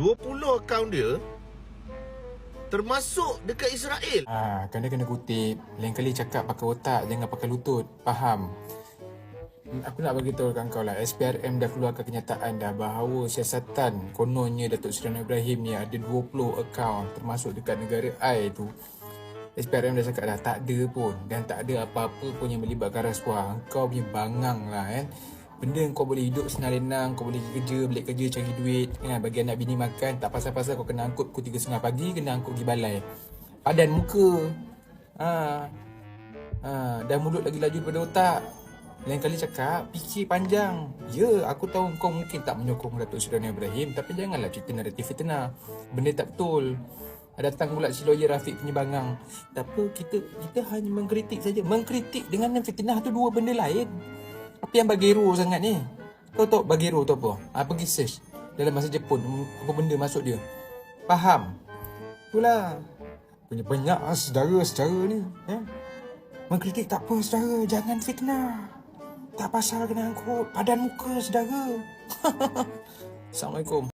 20 akaun dia termasuk dekat Israel. Ah, kena kena kutip. Lain kali cakap pakai otak, jangan pakai lutut. Faham? Aku nak bagi tahu kat kau lah SPRM dah keluarkan kenyataan dah bahawa siasatan kononnya Datuk Seri Ibrahim ni ada 20 akaun termasuk dekat negara I tu SPRM dah cakap dah tak ada pun dan tak ada apa-apa pun yang melibatkan rasuah kau punya bangang lah kan benda kau boleh hidup senang lenang kau boleh kerja balik kerja cari duit kan bagi anak bini makan tak pasal-pasal kau kena angkut pukul 3.30 pagi kena angkut pergi balai padan muka ha. Ha. dan mulut lagi laju daripada otak lain kali cakap, fikir panjang. Ya, aku tahu kau mungkin tak menyokong Datuk Anwar Ibrahim tapi janganlah cerita naratif fitnah. Benda tak betul. Datang pula si lawyer Rafiq punya bangang. Tak apa, kita kita hanya mengkritik saja. Mengkritik dengan fitnah tu dua benda lain. Apa yang bagero sangat ni? Kau tahu bagero tu apa? Ha, pergi search dalam bahasa Jepun apa benda masuk dia. Faham? Itulah. Punya banyak ah, saudara-saudara ni. Ya? Mengkritik tak apa saudara, jangan fitnah. Tak pasal kena angkut padan muka saudara. Assalamualaikum.